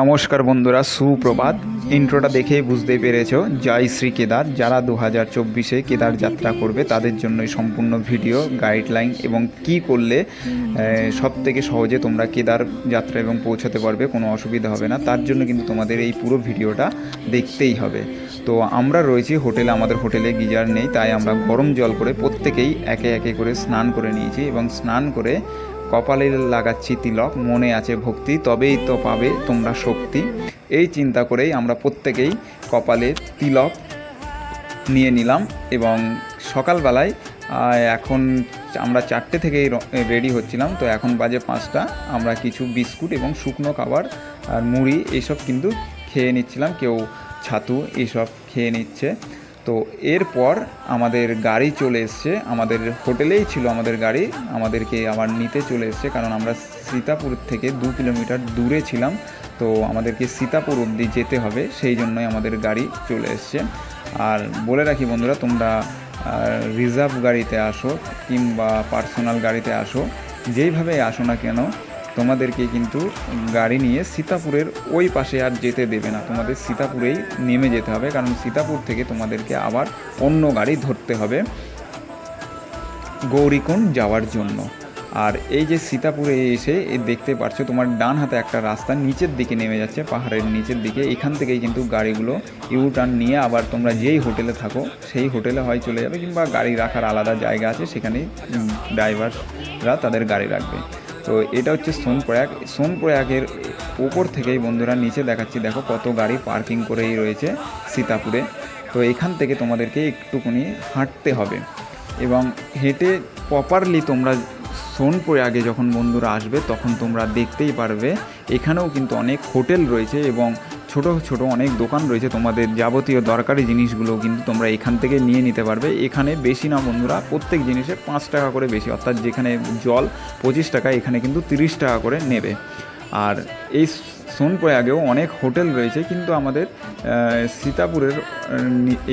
নমস্কার বন্ধুরা, সুপ্রভাত। ইন্ট্রোটা দেখেই বুঝতেই পেরেছ, জয় শ্রী কেদার। যারা দু হাজার চব্বিশে কেদার যাত্রা করবে, তাদের জন্যই সম্পূর্ণ ভিডিও, গাইডলাইন এবং কি করলে সব থেকে সহজে তোমরা কেদার যাত্রা এবং পৌঁছাতে পারবে, কোনো অসুবিধা হবে না। তার জন্য কিন্তু তোমাদের এই পুরো ভিডিওটা দেখতেই হবে। তো আমরা রয়েছি হোটেলে, আমাদের হোটেলে গিজার নেই, তাই আমরা গরম জল করে প্রত্যেকেই একে একে করে স্নান করে নিয়েছি এবং স্নান করে কপালে লাগাচ্ছি তিলক, মনে আছে ভক্তি, তবেই তো পাবে তোমরা শক্তি। এই চিন্তা করেই আমরা প্রত্যেকেই কপালে তিলক নিয়ে নিলাম এবং সকালবেলায় এখন আমরা চারটে থেকেই রেডি হচ্ছিলাম। তো এখন বাজে পাঁচটা, আমরা কিছু বিস্কুট এবং শুকনো খাবার আর মুড়ি এইসব কিন্তু খেয়ে নিচ্ছিলাম। কেউ ছাতু এইসব খেয়ে নিচ্ছে। তো এরপর আমাদের গাড়ি চলে এসছে। আমাদের হোটেলেই ছিল আমাদের গাড়ি। আমাদেরকে আবার নিতে চলে এসছে কারণ আমরা সীতাপুর থেকে দু কিলোমিটার দূরে ছিলাম। তো আমাদেরকে সীতাপুর অবধি যেতে হবে, সেই জন্যই আমাদের গাড়ি চলে এসছে। আর বলে রাখি বন্ধুরা, তোমরা রিজার্ভ গাড়িতে আসো কিংবা পার্সোনাল গাড়িতে আসো। যেইভাবে আসো না কেন তোমাদেরকে কিন্তু গাড়ি নিয়ে সীতাপুরের ওই পাশে আর যেতে দেবে না। তোমাদের সীতাপুরেই নেমে যেতে হবে, কারণ সীতাপুর থেকে তোমাদেরকে আবার অন্য গাড়ি ধরতে হবে গৌরীকুণ্ড যাওয়ার জন্য। আর এই যে সীতাপুরে এসে দেখতে পারছ, তোমার ডান হাতে একটা রাস্তা নিচের দিকে নেমে যাচ্ছে, পাহাড়ের নিচের দিকে। এখান থেকেই কিন্তু গাড়িগুলো ইউ টার্ন নিয়ে আবার তোমরা যেই হোটেলে থাকো, সেই হোটেলে হয় চলে যাবে, কিংবা গাড়ি রাখার আলাদা জায়গা আছে, সেখানেই ড্রাইভাররা তাদের গাড়ি রাখবে। তো এটা হচ্ছে সোনপ্রয়াগ। সোনপ্রয়াগের ওপর থেকেই বন্ধুরা নিচে দেখাচ্ছি, দেখো কত গাড়ি পার্কিং করেই রয়েছে সীতাপুরে। তো এখান থেকে তোমাদেরকে একটুখানি হাঁটতে হবে এবং হেঁটে প্রপারলি তোমরা সোনপ্রয়াগে যখন বন্ধুরা আসবে, তখন তোমরা দেখতেই পারবে, এখানেও কিন্তু অনেক হোটেল রয়েছে এবং ছোট ছোট অনেক দোকান রয়েছে। তোমাদের যাবতীয় দরকারি জিনিসগুলো কিন্তু তোমরা এখান থেকে নিয়ে নিতে পারবে। এখানে বেশি না বন্ধুরা, প্রত্যেক জিনিসে পাঁচ টাকা করে বেশি। অর্থাৎ যেখানে জল পঁচিশ টাকা, এখানে কিন্তু তিরিশ টাকা করে নেবে। আর এই সোনপ্রয়াগেও অনেক হোটেল রয়েছে, কিন্তু আমাদের সীতাপুরের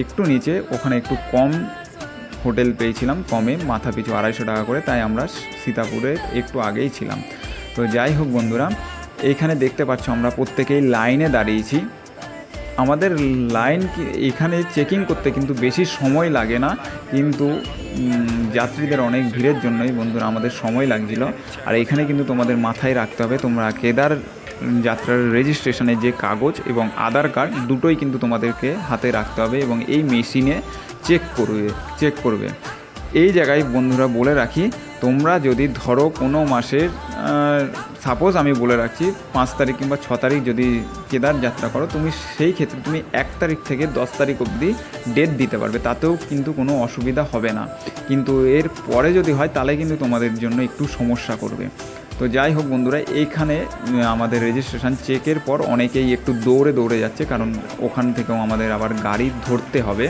একটু নিচে, ওখানে একটু কম হোটেল পেয়েছিলাম, কমে মাথা পিছু আড়াইশো টাকা করে, তাই আমরা সীতাপুরে একটু আগেই ছিলাম। তো যাই হোক বন্ধুরা এইখানে দেখতে পাচ্ছ, আমরা প্রত্যেকেই লাইনে দাঁড়িয়েছি। আমাদের লাইন এখানে চেকিং করতে কিন্তু বেশি সময় লাগে না, কিন্তু যাত্রীদের অনেক ভিড়ের জন্যই বন্ধুরা আমাদের সময় লাগছিল। আর এখানে কিন্তু তোমাদের মাথায় রাখতে হবে, তোমরা কেদার যাত্রার রেজিস্ট্রেশনের যে কাগজ এবং আধার কার্ড দুটোই কিন্তু তোমাদেরকে হাতে রাখতে হবে এবং এই মেশিনে চেক করবে চেক করবে। এই জায়গায় বন্ধুরা বলে রাখি, তোমরা যদি ধরো কোনো মাসের সাপোজ আমি বলে রাখছি, পাঁচ তারিখ কিংবা ছ তারিখ যদি কেদার যাত্রা করো, তুমি সেই ক্ষেত্রে তুমি এক তারিখ থেকে দশ তারিখ অবধি ডেট দিতে পারবে, তাতেও কিন্তু কোনো অসুবিধা হবে না। কিন্তু এর পরে যদি হয়, তাহলে কিন্তু তোমাদের জন্য একটু সমস্যা করবে। তো যাই হোক বন্ধুরা, এইখানে আমাদের রেজিস্ট্রেশন চেকের পর অনেকেই একটু দৌড়ে দৌড়ে যাচ্ছে, কারণ ওখান থেকেও আমাদের আবার গাড়ি ধরতে হবে,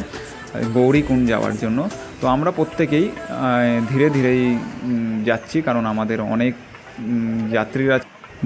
গৌরীকুণ্ড যাওয়ার জন্য। তো আমরা প্রত্যেকেই ধীরে ধীরেই যাচ্ছি, কারণ আমাদের অনেক যাত্রীরা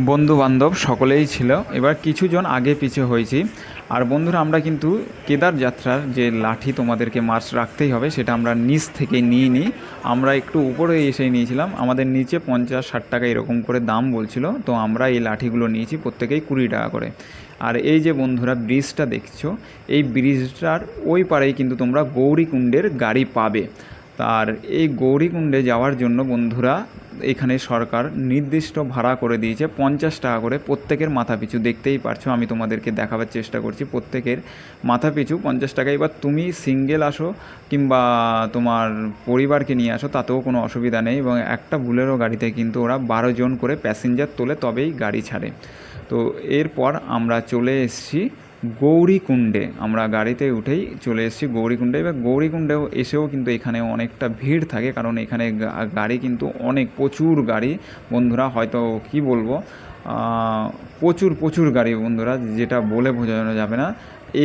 বন্ধু বান্ধব সকলেই ছিল। এবার কিছুজন আগে পিছে হয়েছি। আর বন্ধুরা, আমরা কিন্তু কেদার যাত্রার যে লাঠি তোমাদেরকে মার্চ রাখতেই হবে, সেটা আমরা নিচ থেকে নিয়ে নিই আমরা একটু উপরে এসে নিয়েছিলাম। আমাদের নিচে পঞ্চাশ, ষাট টাকা এরকম করে দাম বলছিল। তো আমরা এই লাঠিগুলো নিয়েছি প্রত্যেকেই কুড়ি টাকা করে। আর এই যে বন্ধুরা ব্রিজটা দেখছ, এই ব্রিজটার ওই পারেই কিন্তু তোমরা গৌরীকুণ্ডের গাড়ি পাবে। আর এই গৌরীকুণ্ডে যাওয়ার জন্য বন্ধুরা এখানে সরকার নির্দিষ্ট ভাড়া করে দিয়েছে পঞ্চাশ টাকা করে প্রত্যেকের মাথা পিছু দেখতেই পারছ, আমি তোমাদেরকে দেখাবার চেষ্টা করছি, প্রত্যেকের মাথা পিছু পঞ্চাশ টাকা এবার তুমি সিঙ্গেল আসো কিংবা তোমার পরিবারকে নিয়ে আসো, তাতেও কোনো অসুবিধা নেই এবং একটা বুলেরো গাড়িতে কিন্তু ওরা বারো জন করে প্যাসেঞ্জার তোলে, তবেই গাড়ি ছাড়ে। তো এরপর আমরা চলে এসেছি গৌরীকুণ্ডে, আমরা গাড়িতে উঠেই চলে এসেছি গৌরীকুণ্ডে। এবার গৌরীকুণ্ডেও এসেও কিন্তু এখানে অনেকটা ভিড় থাকে, কারণ এখানে গাড়ি কিন্তু অনেক, প্রচুর গাড়ি। বন্ধুরা, হয়তো কি বলব? প্রচুর প্রচুর গাড়ি বন্ধুরা, যেটা বলে বোঝানো যাবে না।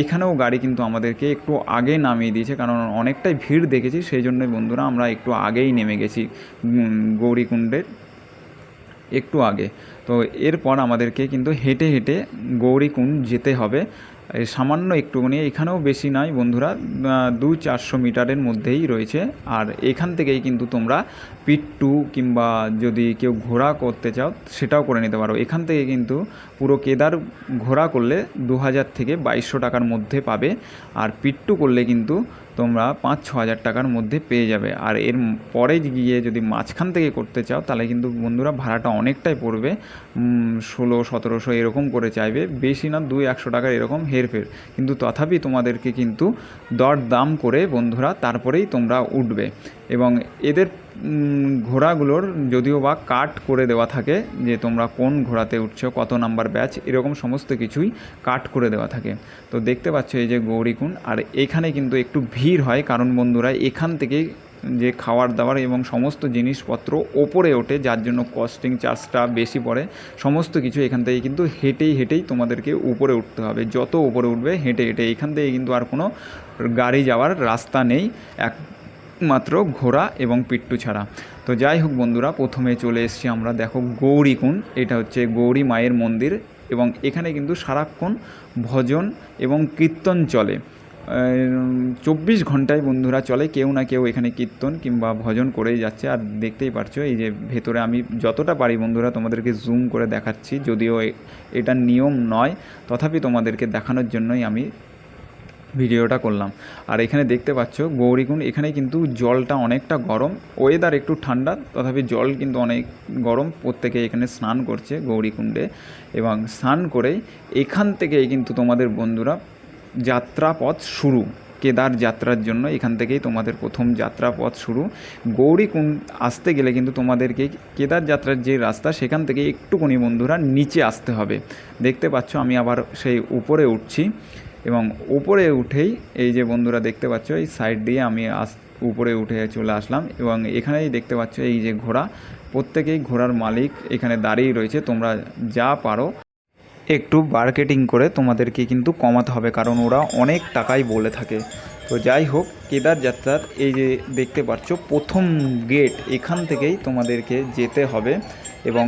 এখানেও গাড়ি কিন্তু আমাদেরকে একটু আগে নামিয়ে দিয়েছে, কারণ অনেকটাই ভিড় দেখেছি, সেই জন্যই বন্ধুরা আমরা একটু আগেই নেমে গেছি গৌরীকুণ্ডের একটু আগে। তো এরপর আমাদেরকে কিন্তু হেঁটে হেঁটে গৌরীকুণ্ড যেতে হবে। সামান্য একটুখানি, এখানেও বেশি নয় বন্ধুরা দু চারশো মিটারের মধ্যেই রয়েছে। আর এখান থেকেই কিন্তু তোমরা পিট্টু কিংবা যদি কেউ ঘোরা করতে চাও, সেটাও করে নিতে পারো। এখান থেকে কিন্তু পুরো কেদার ঘোরা করলে দু হাজার থেকে বাইশশো টাকার মধ্যে পাবে। আর পিট্টু করলে কিন্তু তোমরা পাঁচ, ছ হাজার টাকার মধ্যে পেয়ে যাবে। আর এর পরে গিয়ে যদি মাঝখান থেকে করতে চাও, তাহলে কিন্তু বন্ধুরা ভাড়াটা অনেকটাই পড়বে। ষোলো, সতেরোশো এরকম করে চাইবে। বেশি না, দুই, একশো টাকার এরকম হেরফের। কিন্তু তথাপি তোমাদেরকে কিন্তু দর দাম করে বন্ধুরা তারপরেই তোমরা উঠবে। এবং এদের ঘোড়াগুলোর যদিও বা কাট করে দেওয়া থাকে যে তোমরা কোন ঘোড়াতে উঠছো, কত নাম্বার ব্যাচ, এরকম সমস্ত কিছুই কাট করে দেওয়া থাকে। তো দেখতে পাচ্ছ এই যে গৌরীকুণ্ড, আর এখানে কিন্তু একটু ভিড় হয়, কারণ বন্ধুরা এখান থেকেই যে খাবার দাবার এবং সমস্ত জিনিসপত্র ওপরে ওঠে, যার জন্য কস্টিং চার্জটা বেশি পড়ে, সমস্ত কিছু এখান থেকে কিন্তু হেঁটেই হেঁটেই তোমাদেরকে উপরে উঠতে হবে। যত উপরে উঠবে হেঁটে হেঁটে, এখান থেকে কিন্তু আর কোনো গাড়ি যাওয়ার রাস্তা নেই। একমাত্র ঘোড়া এবং পিট্টু ছাড়া। তো যাই হোক বন্ধুরা, প্রথমে চলে এসেছি আমরা। দেখো গৌরীকুণ্ড এটা হচ্ছে গৌরী মায়ের মন্দির এবং এখানে কিন্তু সারাক্ষণ ভজন এবং কীর্তন চলে। চব্বিশ ঘন্টায় বন্ধুরা চলে, কেউ না কেউ এখানে কীর্তন কিংবা ভজন করেই যাচ্ছে। আর দেখতেই পারছ, এই যে ভেতরে আমি যতটা পারি বন্ধুরা তোমাদেরকে জুম করে দেখাচ্ছি, যদিও এটা নিয়ম নয়, তথাপি তোমাদেরকে দেখানোর জন্যই আমি ভিডিওটা করলাম। আর এখানে দেখতে পাচ্ছ, গৌরীকুণ্ড, এখানে কিন্তু জলটা অনেকটা গরম। ওয়েদার একটু ঠান্ডা, তথাপি জল কিন্তু অনেক গরম। প্রত্যেকে এখানে স্নান করছে গৌরীকুণ্ডে এবং স্নান করে এখান থেকেই কিন্তু তোমাদের বন্ধুরা যাত্রাপথ শুরু। কেদার যাত্রার জন্য এখান থেকেই তোমাদের প্রথম যাত্রাপথ শুরু। গৌরীকুণ্ড আসতে গেলে কিন্তু তোমাদেরকে কেদার যাত্রার যে রাস্তা, সেখান থেকে একটুকুনি বন্ধুরা নিচে আসতে হবে। দেখতে পাচ্ছ, আমি আবার সেই উপরে উঠছি। এবং উপরে উঠেই এই যে বন্ধুরা দেখতে পাচ্ছ, এই সাইড দিয়ে আমি আস, উপরে উঠে চলে আসলাম এবং এখানেই দেখতে পাচ্ছ এই যে ঘোড়া। প্রত্যেকেই ঘোড়ার মালিক এখানে দাঁড়িয়ে রয়েছে, তোমরা যা পারো। একটু মার্কেটিং করে তোমাদেরকে কিন্তু কমাতে হবে, কারণ ওরা অনেক টাকাই বলে থাকে। তো যাই হোক কেদার যাত্রার এই যে দেখতে পাচ্ছ, প্রথম গেট এখান থেকেই তোমাদেরকে যেতে হবে। এবং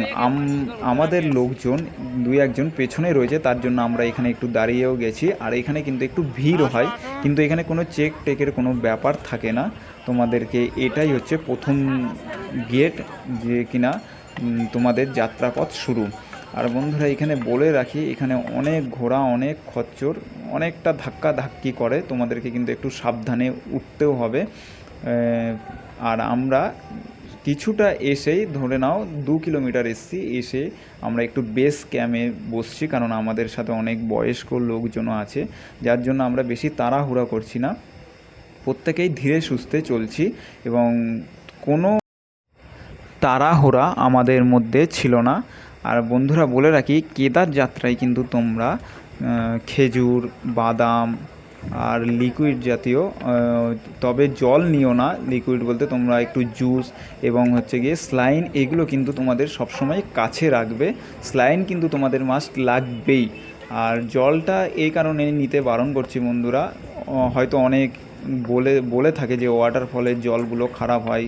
আমাদের লোকজন দুই একজন পেছনে রয়েছে, তার জন্য আমরা এখানে একটু দাঁড়িয়েও গেছি। আর এখানে কিন্তু একটু ভিড় হয়, কিন্তু এখানে কোনো চেক টেকের কোনো ব্যাপার থাকে না। তোমাদেরকে এটাই হচ্ছে প্রথম গেট যে কিনা তোমাদের যাত্রাপথ শুরু। আর বন্ধুরা, এখানে বলে রাখি, এখানে অনেক ঘোড়া, অনেক খচ্চর, অনেকটা ধাক্কা ধাক্কি করে। তোমাদেরকে কিন্তু একটু সাবধানে উঠতেও হবে। আর আমরা কিছুটা এসেই ধরে নাও দু কিলোমিটার এসছি, এসে আমরা একটু বেস ক্যামে বসছি কারণ আমাদের সাথে অনেক বয়স্ক লোকজনও আছে, যার জন্য আমরা বেশি তাড়াহুড়া করছি না। প্রত্যেকেই ধীরে সুস্থে চলছি এবং কোনো তাড়াহুড়া আমাদের মধ্যে ছিল না। আর বন্ধুরা বলে রাখি কেদার যাত্রায় কিন্তু তোমরা খেজুর, বাদাম আর লিকুইড জাতীয় তবে জল নিও না। লিকুইড বলতে তোমরা একটু জুস এবং হচ্ছে গিয়ে স্লাইন এগুলো কিন্তু তোমাদের সবসময় কাছে রাখবে। স্লাইন কিন্তু তোমাদের মাস্ট লাগবেই। আর জলটা এই কারণে নিতে বারণ করছি বন্ধুরা হয়তো অনেক বলে বলে থাকে যে ওয়াটার ফলের জলগুলো খারাপ হয়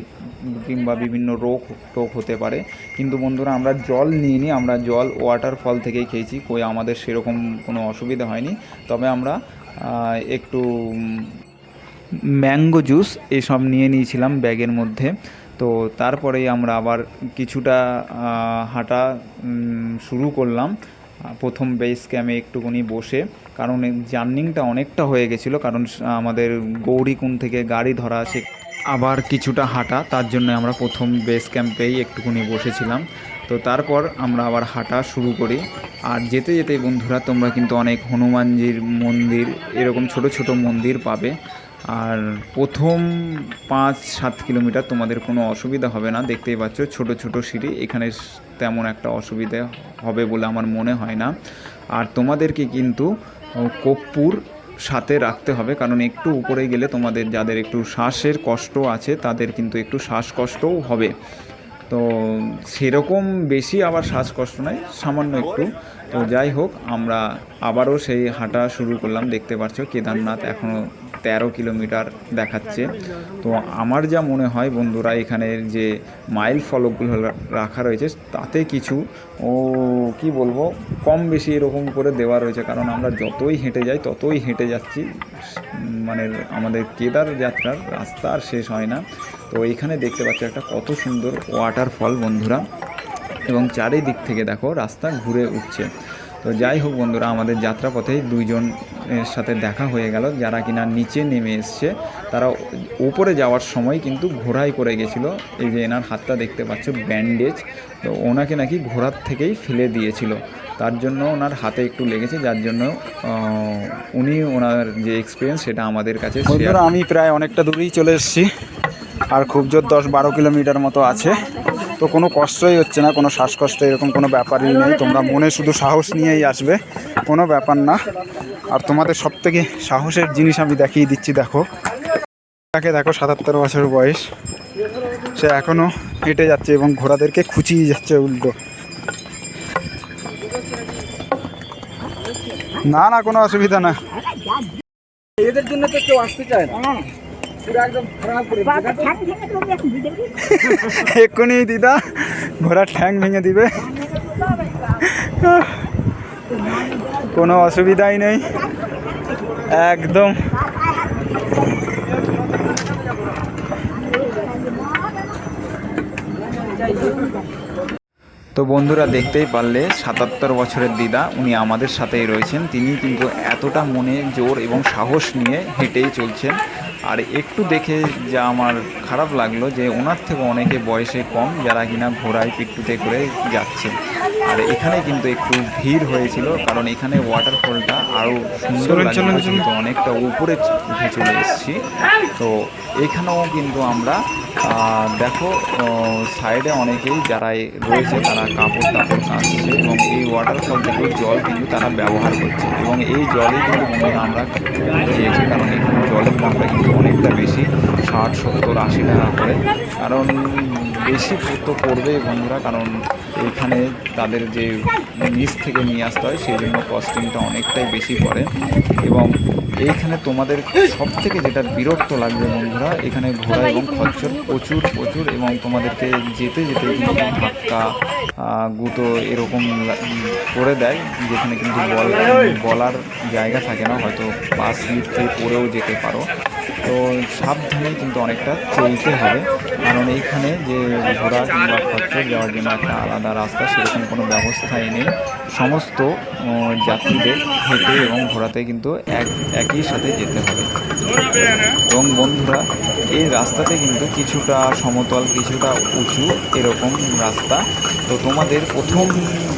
কিংবা বিভিন্ন রোগ টোগ হতে পারে। কিন্তু বন্ধুরা, আমরা জল নিইনি, আমরা জল ওয়াটার ফল থেকেই খেয়েছি, কই আমাদের সেরকম কোনো অসুবিধা হয়নি। তবে আমরা একটু ম্যাঙ্গো জুস এসব নিয়ে নিয়েছিলাম ব্যাগের মধ্যে। তো তারপরেই আমরা আবার কিছুটা হাঁটা শুরু করলাম। প্রথম বেস ক্যামে একটুখানি বসে। কারণ জার্নিংটা অনেকটা হয়ে গেছিল, কারণ আমাদের গৌরীকুণ্ড থেকে গাড়ি ধরা সে আবার কিছুটা হাঁটা, তার জন্য আমরা প্রথম বেস ক্যাম্পেই একটুখানি বসেছিলাম। তো তারপর আমরা আবার হাঁটা শুরু করি। আর যেতে যেতে বন্ধুরা তোমরা কিন্তু অনেক হনুমানজির মন্দির এরকম ছোট ছোট মন্দির পাবে। আর প্রথম পাঁচ সাত কিলোমিটার তোমাদের কোনো অসুবিধা হবে না। দেখতেই পাচ্ছ ছোট ছোট সিঁড়ি এখানে তেমন একটা অসুবিধা হবে বলে আমার মনে হয় না। আর তোমাদেরকে কিন্তু ও, কর্পূর সাথে রাখতে হবে কারণ একটু উপরে গেলে তোমাদের যাদের একটু শ্বাসের কষ্ট আছে তাদের কিন্তু একটু শ্বাসকষ্টও হবে। তো সেরকম বেশি আবার শ্বাসকষ্ট নয় সামান্য একটু। তো যাই হোক, আমরা আবারও সেই হাঁটা শুরু করলাম। দেখতে পাচ্ছ কেদারনাথ এখনও তেরো কিলোমিটার দেখাচ্ছে। তো আমার যা মনে হয় বন্ধুরা এখানের যে মাইল ফলকগুলো রাখা রয়েছে, তাতে কিছু, ও, কি বলব, কম বেশি এরকম করে দেওয়া রয়েছে। কারণ আমরা যতই হেঁটে যাই, ততই হেঁটে যাচ্ছি। মানে আমাদের কেদার যাত্রার রাস্তা আর শেষ হয় না। তো এখানে দেখতে পাচ্ছি একটা কত সুন্দর ওয়াটারফল বন্ধুরা। এবং চারিদিক থেকে দেখো, রাস্তা ঘুরে উঠছে। তো যাই হোক বন্ধুরা, আমাদের যাত্রাপথে দুইজনের সাথে দেখা হয়ে গেল। যারা কিনা নিচে নেমে এসছে, তারা উপরে যাওয়ার সময় কিন্তু ঘোড়ায় করে গেছিল। এই যে এনার হাতটা দেখতে পাচ্ছ, ব্যান্ডেজ। তো ওনাকে নাকি ঘোড়ার থেকেই ফেলে দিয়েছিল। তার জন্য ওনার হাতে একটু লেগেছে, যার জন্য উনি ওনার যে এক্সপিরিয়েন্স সেটা আমাদের কাছে আমি প্রায় অনেকটা দূরেই চলে এসেছি। আর খুব জোর দশ বারো কিলোমিটার মতো আছে। তো কোনো কষ্টই হচ্ছে না, কোনো শ্বাসকষ্ট এরকম কোনো ব্যাপারই নেই। তোমরা মনে শুধু সাহস নিয়েই আসবে, কোনো ব্যাপার না। আর তোমাদের সব থেকে সাহসের জিনিস আমি দেখিয়ে দিচ্ছি, দেখো। তাকে দেখো, সাতাত্তর বছর বয়স। সে এখনও হেঁটে যাচ্ছে এবং ঘোড়াদেরকে খুঁচিয়ে যাচ্ছে উল্টো। না না, কোনো অসুবিধা না। এদের জন্য তো কেউ আসতে চায় না। এক্ষুনি দিদা ঘোড়ার ঠ্যাং ভেঙে দিবে। কোনো অসুবিধাই নেই। একদম। তো বন্ধুরা দেখতেই পারলে সাতাত্তর বছরের দিদা উনি আমাদের সাথেই রয়েছেন। তিনি কিন্তু এতটা মনে জোর এবং সাহস নিয়ে হেঁটেই চলছেন। আর একটু দেখে যা আমার খারাপ লাগল যে ওনার থেকে অনেকে বয়সে কম যারা কিনা ঘোড়ায় পিট্টুতে করে যাচ্ছে। আর এখানে কিন্তু একটু ভিড় হয়েছিল কারণ এখানে ওয়াটারফলটা আরও সুন্দর। যেহেতু অনেকটা উপরে উঠে চলে এসেছি। তো এখানেও কিন্তু আমরা দেখো সাইডে অনেকেই যারা রয়েছে তারা কাপড় টাপড় কাচছে এবং এই ওয়াটারফল থেকে জল কিন্তু তারা ব্যবহার করছে। এবং এই জলে কিন্তু আমরা খেয়েছি কারণ এখানে জলের দামটা কিন্তু অনেকটা বেশি। ষাট, সত্তর, আশি টাকা করে। কারণ বেশি তো পড়বেই বন্ধুরা, কারণ এইখানে তাদের যে নিচ থেকে নিয়ে আসতে হয়, সেই জন্য কস্টিংটা অনেকটাই বেশি পড়ে। এবং এইখানে তোমাদের সব থেকে যেটা বিরক্ত লাগবে বন্ধুরা, এখানে ঘোড়া এবং খচ্চর প্রচুর প্রচুর, এবং তোমাদেরকে যেতে যেতে কিন্তু ধাক্কা গুঁতো এরকম করে দেয়, যেখানে কিন্তু বল, বলার জায়গা থাকে না, হয়তো মিনিট থেকে পড়েও যেতে পারো। তো সাবধানে কিন্তু অনেকটা চলতে হবে। কারণ এইখানে যে ঘোড়া কিংবা খচ্চর যাওয়ার জন্য একটা আলাদা রাস্তা, সেরকম কোনো ব্যবস্থাই নেই। সমস্ত যাত্রীদের হেঁটে এবং ঘোড়াতে কিন্তু এক, একই সাথে যেতে হবে। এবং বন্ধুরা, এই রাস্তাতে কিন্তু কিছুটা সমতল, কিছুটা উঁচু এরকম রাস্তা। তো তোমাদের প্রথম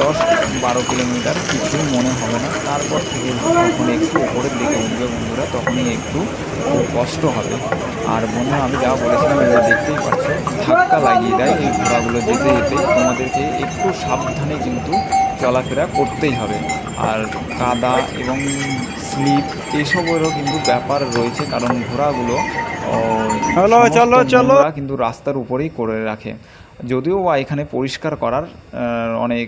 দশ বারো কিলোমিটার কিছু মনে হবে না। তারপর থেকে যখন একটু ওপরের দিকে উঠবে বন্ধুরা, তখনই একটু কষ্ট হবে। আর বন্ধুরা আমি যা বলেছিলাম এবার দেখতেই পাচ্ছ। ধাক্কা লাগিয়ে দেয় এই ঘোড়াগুলো যেতে যেতে। তোমাদেরকে একটু সাবধানে কিন্তু চলাফেরা করতেই হবে। আর কাদা এবং স্লিপ এসবেরও কিন্তু ব্যাপার রয়েছে। কারণ ঘোড়াগুলো চলো, চলো, চলো। কিন্তু রাস্তার উপরেই করে রাখে। যদিও বা এখানে পরিষ্কার করার অনেক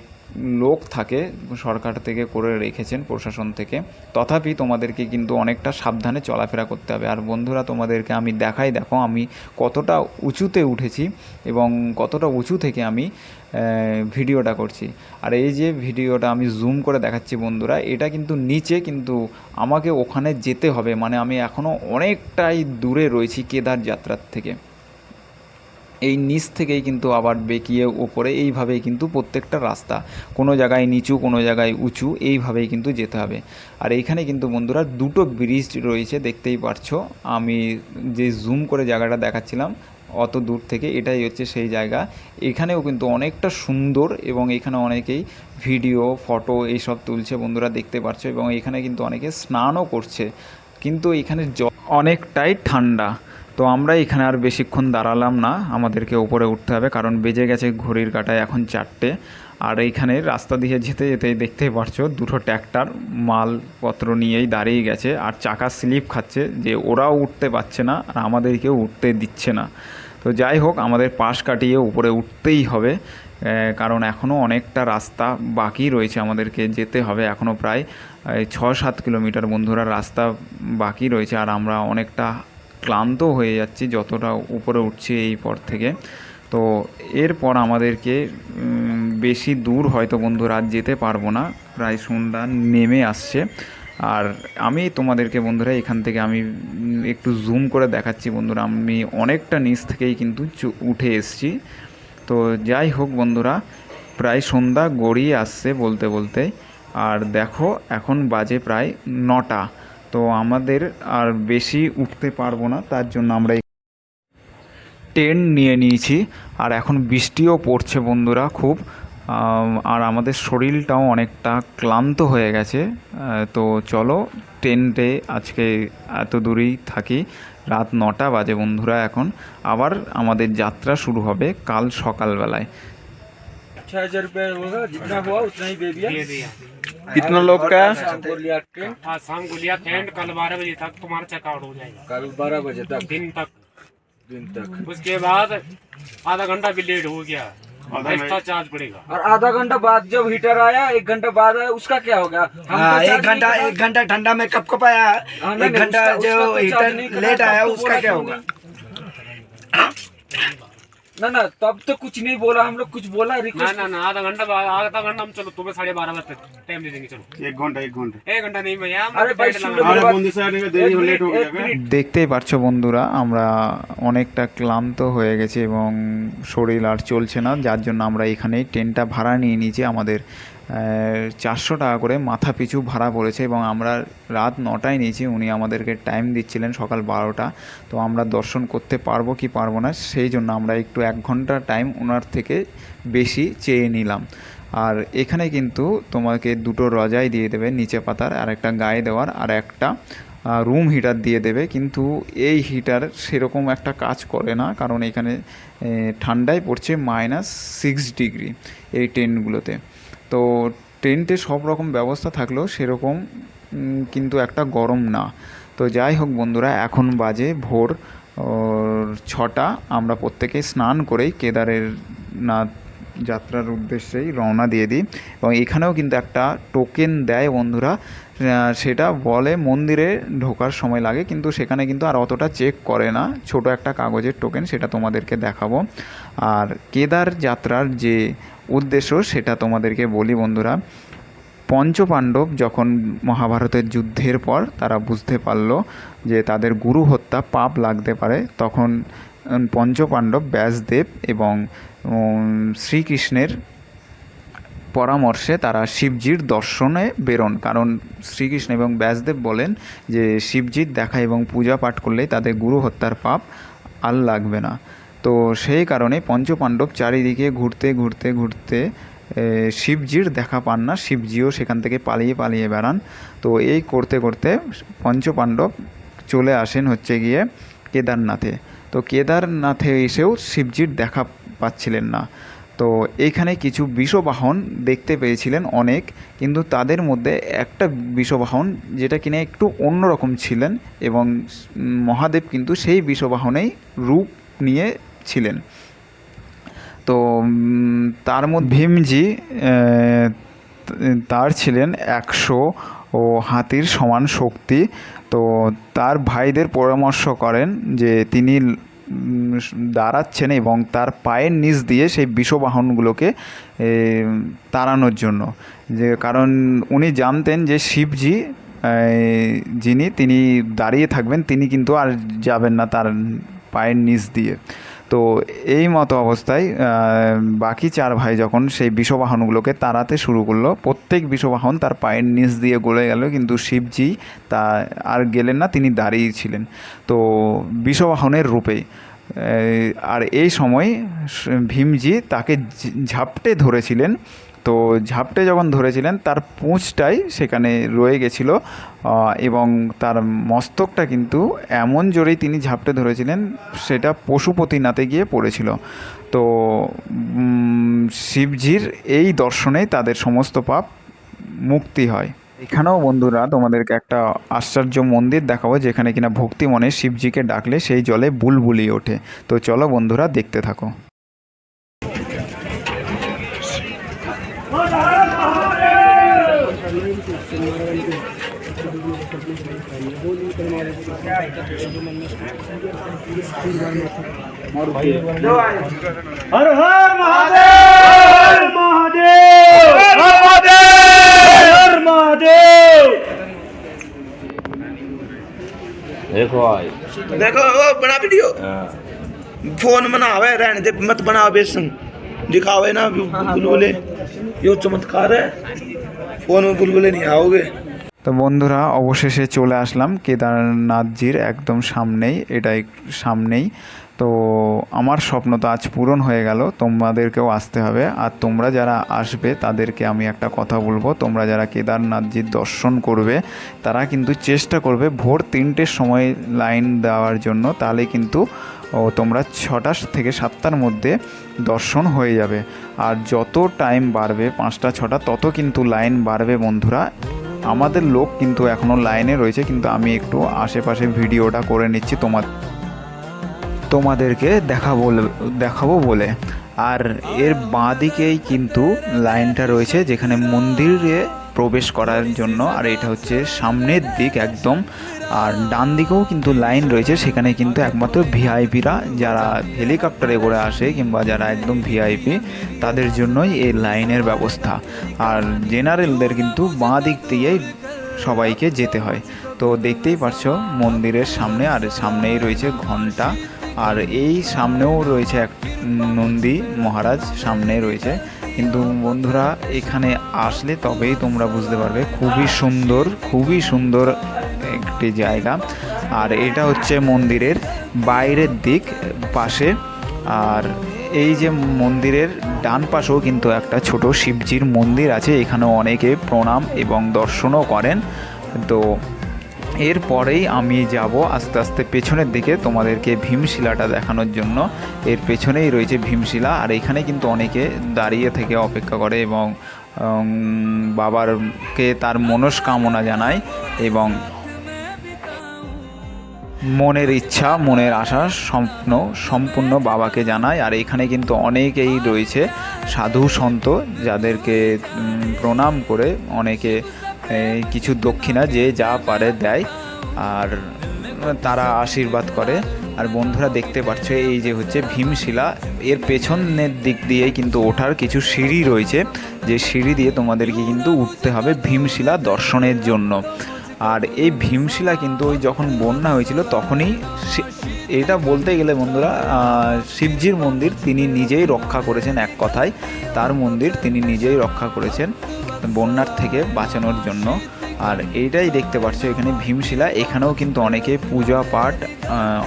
লোক থাকে সরকার থেকে করে রেখেছেন প্রশাসন থেকে। তথাপি তোমাদেরকে কিন্তু অনেকটা সাবধানে চলাফেরা করতে হবে। আর বন্ধুরা, তোমাদেরকে আমি দেখাই, দেখো আমি কতটা উঁচুতে উঠেছি এবং কতটা উঁচু থেকে আমি ভিডিওটা করছি। আর এই যে ভিডিওটা আমি জুম করে দেখাচ্ছি বন্ধুরা, এটা কিন্তু নিচে কিন্তু আমাকে ওখানে যেতে হবে। মানে আমি এখনও অনেকটাই দূরে রয়েছি কেদার যাত্রার থেকে। এই নিচ থেকেই কিন্তু আবার বেঁকিয়ে ওপরে, এইভাবেই কিন্তু প্রত্যেকটা রাস্তা। কোনো জায়গায় নিচু, কোনো জায়গায় উঁচু, এইভাবেই কিন্তু যেতে হবে। আর এইখানে কিন্তু বন্ধুরা দুটো ব্রিজ রয়েছে, দেখতেই পারছ। আমি যে জুম করে জায়গাটা দেখাচ্ছিলাম, অত দূর থেকে এটাই হচ্ছে সেই জায়গা। এখানেও কিন্তু অনেকটা সুন্দর এবং এখানে অনেকেই ভিডিও, ফটো এইসব তুলছে বন্ধুরা, দেখতে পারছ। এবং এখানে কিন্তু অনেকে স্নানও করছে। কিন্তু এখানে অনেকটাই ঠান্ডা। তো আমরা এখানে আর বেশিক্ষণ দাঁড়ালাম না। আমাদেরকে উপরে উঠতে হবে, কারণ বেজে গেছে ঘড়ির কাঁটায় এখন চারটে। আর এইখানে রাস্তা দিয়ে যেতে যেতেই দেখতেই পারছ, দুটো ট্র্যাক্টর মালপত্র নিয়েই দাঁড়িয়ে গেছে। আর চাকা স্লিপ খাচ্ছে যে ওরাও উঠতে পারছে না আর আমাদেরকেও উঠতে দিচ্ছে না। তো যাই হোক, আমাদের পাশ কাটিয়ে উপরে উঠতেই হবে কারণ এখনও অনেকটা রাস্তা বাকি রয়েছে আমাদেরকে যেতে হবে এখনও প্রায় ছ সাত কিলোমিটার বন্ধুরা, রাস্তা বাকি রয়েছে। আর আমরা অনেকটা ক্লান্ত হয়ে যাচ্ছি, যতটা উপরে উঠছি এই পর থেকে। তো এরপর আমাদেরকে বেশি দূর হয়তো বন্ধুরা আর যেতে পারব না। প্রায় সন্ধ্যা নেমে আসছে। আর আমি তোমাদেরকে বন্ধুরা, এখান থেকে আমি একটু জুম করে দেখাচ্ছি বন্ধুরা। আমি অনেকটা নিচ থেকেই কিন্তু উঠে এসছি। তো যাই হোক বন্ধুরা, প্রায় সন্ধ্যা গড়িয়ে আসছে বলতে বলতে। আর দেখো, এখন বাজে প্রায় নটা। তো আমাদের আর বেশি উঠতে পারব না, তার জন্য আমরা টেন্ট নিয়ে নিয়েছি। আর এখন বৃষ্টিও পড়ছে বন্ধুরা খুব। আর আমাদের শরীরটাও অনেকটা ক্লান্ত হয়ে গেছে। তো চলো টেন্টে আজকে এত দূরেই থাকি। রাত নটা বাজে বন্ধুরা এখন। আবার আমাদের যাত্রা শুরু হবে কাল সকালবেলায়। छह हज़ार रुपया होगा जितना हुआ उतना ही दे दिया। कितना लोग का? शाम को लिया ट्रेन शाम को लिया टेंट कल बारह बजे तक तुम्हारा चेकआउट हो जाएगा। कल बारह बजे तक। दिन तक। दिन तक। उसके बाद आधा घंटा भी लेट हो गया। एक्स्ट्रा चार्ज पड़ेगा। और आधा घंटा बाद जब हीटर आया एक घंटा बाद आया उसका क्या होगा? हमको हाँ एक घंटा एक घंटा ठंडा में कप कब आया हाँ, एक घंटा जो तो हीटर लेट आया तो उसका क्या होगा? ना ना तब तो कुछ नहीं बोला हम लोग कुछ बोला ना रिक्वेस्ट ना ना आधा घंटा बाद आधा घंटा हम चलो तुम्हें साढ़े बारह बजे तक टाइम दे देंगे चलो एक घंटा एक घंटा एक घंटा नहीं भैया हम अरे भाई टेंट सुन लगा- लो अरे मेरी बात। बंदी से आने में देरी हो लेट हो एक गया मिनट দেখতেই পারছো বন্ধুরা আমরা অনেকটা ক্লান্ত হয়ে গেছি এবং শরীর আর চলছে না যার জন্য আমরা এখানে টেন্টটা ভাড়া নিয়ে নিয়েছি আমাদের চারশো টাকা করে মাথা পিছু ভাড়া পড়েছে এবং আমরা রাত নটায় নিয়েছি, উনি আমাদেরকে টাইম দিচ্ছিলেন সকাল বারোটা। তো আমরা দর্শন করতে পারব কি পারব না, সেই জন্য আমরা একটু এক ঘণ্টা টাইম ওনার থেকে বেশি চেয়ে নিলাম। আর এখানে কিন্তু তোমাকে দুটো রজাই দিয়ে দেবে, নিচে পাতার, আর একটা গায়ে দেওয়ার, আর একটা রুম হিটার দিয়ে দেবে। কিন্তু এই হিটার সেরকম একটা কাজ করে না, কারণ এখানে ঠান্ডায় পড়ছে মাইনাস সিক্স ডিগ্রি এই টেন্টগুলোতে তো টেন্টে সব রকম ব্যবস্থা থাকলেও সেরকম কিন্তু একটা গরম না। তো যাই হোক বন্ধুরা, এখন বাজে ভোর ছটা। আমরা প্রত্যেকে স্নান করেই কেদারের না যাত্রার উদ্দেশ্যেই রওনা দিয়ে দিই। এবং এখানেও কিন্তু একটা টোকেন দেয় বন্ধুরা সেটা বলে মন্দিরে ঢোকার সময় লাগে, কিন্তু সেখানে কিন্তু আর অতটা চেক করে না। ছোট একটা কাগজের টোকেন সেটা তোমাদেরকে দেখাবো। আর কেদার যাত্রার যে উদ্দেশ্য সেটা তোমাদেরকে বলি বন্ধুরা। পঞ্চপাণ্ডব যখন মহাভারতের যুদ্ধের পর তারা বুঝতে পারল যে তাদের গুরু হত্যা পাপ লাগতে পারে, তখন পঞ্চপাণ্ডব ব্যাসদেব এবং শ্রীকৃষ্ণের পরামর্শে তারা শিবজির দর্শনে বেরোন। কারণ শ্রীকৃষ্ণ এবং ব্যাসদেব বলেন যে শিবজির দেখা এবং পূজা পাঠ করলেই তাদের গুরু হত্যার পাপ আর লাগবে না। তো সেই কারণে পঞ্চপাণ্ডব চারিদিকে ঘুরতে ঘুরতে ঘুরতে শিবজির দেখা পান না। শিবজিও সেখান থেকে পালিয়ে পালিয়ে বেড়ান। তো এই করতে করতে পঞ্চপাণ্ডব চলে আসেন হচ্ছে গিয়ে কেদারনাথে। তো কেদারনাথে এসেও শিবজির দেখা পাচ্ছিলেন না। তো এইখানে কিছু বিষবাহন দেখতে পেয়েছিলেন অনেক, কিন্তু তাদের মধ্যে একটা বিষবাহন যেটা কিনা একটু অন্যরকম ছিলেন এবং মহাদেব কিন্তু সেই বিষবাহনেই রূপ নিয়ে ছিলেন। তো তার মধ্যে ভীমজি তার ছিলেন একশো ও হাতির সমান শক্তি। তো, তার ভাইদের পরামর্শ করেন যে তিনি দাঁড়াচ্ছেন এবং তার পায়ের নিচ দিয়ে সেই বিষবাহনগুলোকে তাড়ানোর জন্য। যে, কারণ উনি জানতেন যে শিবজি যিনি, তিনি দাঁড়িয়ে থাকবেন, তিনি কিন্তু আর যাবেন না তার পায়ের নিচ দিয়ে। তো এই মতো অবস্থায় বাকি চার ভাই যখন সেই বিষবাহনগুলোকে তাড়াতে শুরু করল, প্রত্যেক বিষবাহন তার পায়ের নিচ দিয়ে গলে গেল, কিন্তু শিবজি তা আর গেলেন না, তিনি দাঁড়িয়ে ছিলেন। তো বিষবাহনের রূপে আর এই সময় ভীমজি তাকে ঝাপটে ধরেছিলেন তো ঝাপটে যখন ধরেছিলেন, তার পুঁছটাই সেখানে রয়ে গেছিল এবং তার মস্তকটা কিন্তু এমন জোরেই তিনি ঝাপটে ধরেছিলেন, সেটা পশুপতিনাথে গিয়ে পড়েছিল। তো শিবজির এই দর্শনেই তাদের সমস্ত পাপ মুক্তি হয়। এখানেও বন্ধুরা, তোমাদেরকে একটা আশ্চর্য মন্দির দেখাবো, যেখানে কিনা ভক্তি মনে শিবজিকে ডাকলে সেই জলে বুলবুলি ওঠে। তো চলো বন্ধুরা, দেখতে থাকো। देखो भाई। देखो वो बड़ा वीडियो। फ़ोन बनावे रहने दे मत बनाओ बेसन। दिखावे ना बुलबुले यो चमत्कार है। फ़ोन में बुलबुले नहीं आओगे। তো বন্ধুরা, অবশেষে চলে আসলাম কেদারনাথজির একদম সামনেই, এটাই সামনেই। তো আমার স্বপ্ন তো আজ পূরণ হয়ে গেল, তোমাদেরকেও আসতে হবে। আর তোমরা যারা আসবে, তাদেরকে আমি একটা কথা বলব, তোমরা যারা কেদারনাথজির দর্শন করবে, তারা কিন্তু চেষ্টা করবে ভোর তিনটের সময় লাইন দেওয়ার জন্য, তাহলে কিন্তু, ও, তোমরা ছটা থেকে সাতটার মধ্যে দর্শন হয়ে যাবে। আর যত টাইম বাড়বে, পাঁচটা, ছটা, তত কিন্তু লাইন বাড়বে বন্ধুরা। আমাদের লোক কিন্তু এখনও লাইনে রয়েছে, কিন্তু আমি একটু আশেপাশে ভিডিওটা করে নিচ্ছি তোমার তোমাদেরকে দেখাবো দেখাবো বলে। আর এর বাঁ দিকেই কিন্তু লাইনটা রয়েছে, যেখানে মন্দিরে প্রবেশ করার জন্য, আর এটা হচ্ছে সামনের দিক একদম। আর ডান দিকেও কিন্তু লাইন রয়েছে, সেখানে কিন্তু একমাত্র ভিআইপিরা যারা হেলিকপ্টারে করে আসে কিংবা যারা একদম ভিআইপি তাদের জন্যই এই লাইনের ব্যবস্থা। আর জেনারেলদের কিন্তু বাঁ দিক দিয়েই সবাইকে যেতে হয়। তো দেখতেই পারছ, মন্দিরের সামনে, আর সামনেই রয়েছে ঘণ্টা, আর এই সামনেও রয়েছে এক নন্দী মহারাজ সামনে রয়েছে। কিন্তু বন্ধুরা, এখানে আসলে তবেই তোমরা বুঝতে পারবে, খুবই সুন্দর খুবই সুন্দর একটি জায়গা। আর এটা হচ্ছে মন্দিরের বাইরের দিক, পাশে। আর এই যে মন্দিরের ডান পাশেও কিন্তু একটা ছোট শিবজির মন্দির আছে। এখানেও অনেকে প্রণাম এবং দর্শনও করেন। তো এরপরেই আমি যাব আস্তে আস্তে পেছনের দিকে তোমাদেরকে ভীমশিলাটা দেখানোর জন্য। এর পেছনেই রয়েছে ভীমশিলা। আর এখানে কিন্তু অনেকে দাঁড়িয়ে থেকে অপেক্ষা করে এবং বাবারকে তার মনস্কামনা জানায় এবং মনের ইচ্ছা, মনের আশা, স্বপ্ন, সম্পূর্ণ বাবাকে জানায় আর এখানে কিন্তু অনেকেই রয়েছে সাধু সন্ত যাদেরকে প্রণাম করে অনেকে কিছু দক্ষিণা যে যা পারে দেয় আর তারা আশীর্বাদ করে। আর বন্ধুরা দেখতে পাচ্ছ, এই যে হচ্ছে ভীমশিলা। এর পেছনের দিক দিয়ে কিন্তু ওঠার কিছু সিঁড়ি রয়েছে। যে সিঁড়ি দিয়ে তোমাদেরকে কিন্তু উঠতে হবে ভীমশিলা দর্শনের জন্য। আর এই ভীমশিলা কিন্তু ওই যখন বন্যা হয়েছিল তখনই এটা বলতে গেলে বন্ধুরা শিবজির মন্দির তিনি নিজেই রক্ষা করেছেন এক কথায়। তার মন্দির তিনি নিজেই রক্ষা করেছেন বন্যার থেকে বাঁচানোর জন্য। আর এইটাই দেখতে পাচ্ছ এখানে ভীমশিলা। এখানেও কিন্তু অনেকে পূজা পাঠ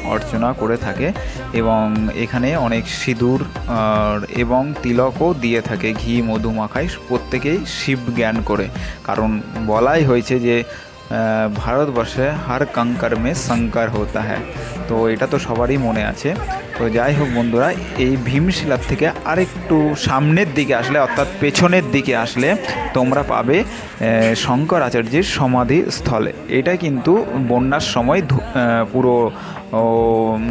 অর্চনা করে থাকে এবং এখানে অনেক সিঁদুর এবং তিলকও দিয়ে থাকে, ঘি, মধু মাখায়। প্রত্যেকেই শিব জ্ঞান করে। কারণ বলাই হয়েছে যে ভারতবর্ষে হার কাঙ্কার মে শঙ্কার হতা হ্যাঁ তো এটা তো সবারই মনে আছে। তো যাই হোক বন্ধুরা এই ভীমশিলার থেকে আরেকটু সামনের দিকে আসলে অর্থাৎ পেছনের দিকে আসলে তোমরা পাবে শঙ্কর আচার্যের সমাধি স্থলে এটা কিন্তু বন্যার সময় ধু- পুরো ও,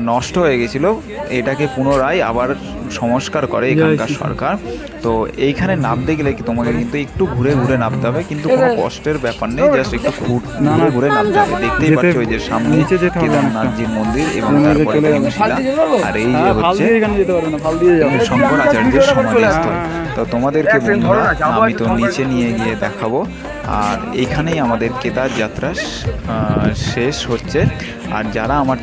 নষ্ট হয়ে গেছিল। এটাকে পুনরায় আবার সংস্কার করে এখানকার সরকার। তো এইখানে নামতে গেলে কি তোমাকে কিন্তু একটু ঘুরে ঘুরে নামতে হবে কিন্তু কোনো কষ্টের ব্যাপার নেই জাস্ট একটু ঘুর- ঘুরে ঘুরে নামতে হবে। দেখতেই পাচ্ছ ওই যে সামনে কেদারনাথজির মন্দির এবং তারপরে আর এই যে হচ্ছে শঙ্করাচার্যের সমাধিস্থল। তো তোমাদেরকে বন্ধুরা আমি তো নিচে নিয়ে গিয়ে দেখাবো। আর এইখানেই আমাদের কেদার যাত্রা আহ, শেষ হচ্ছে। আর যারা আমার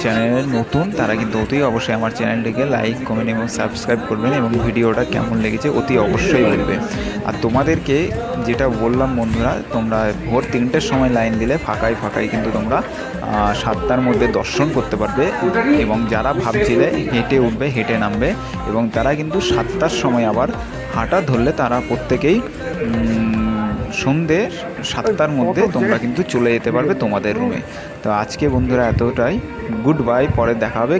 চ্যানেলে নতুন তারা কিন্তু অতি অবশ্যই আমার চ্যানেলটিকে লাইক কমেন্ট এবং সাবস্ক্রাইব করবেন এবং ভিডিওটা কেমন লেগেছে অতি অবশ্যই বলবে। আর তোমাদেরকে যেটা বললাম বন্ধুরা তোমরা ভোর তিনটের সময় লাইন দিলে ফাঁকায় ফাঁকায় কিন্তু তোমরা সাতটার মধ্যে দর্শন করতে পারবে এবং যারা ভাবছিলে হেঁটে উঠবে হেঁটে নামবে এবং তারা কিন্তু সাতটার সময় আবার হাঁটা ধরলে তারা প্রত্যেকেই উম, সন্ধে সাতটার মধ্যে তোমরা কিন্তু চলে যেতে পারবে তোমাদের রুমে তো আজকে বন্ধুরা এতটাই। গুড বাই পরে দেখা হবে।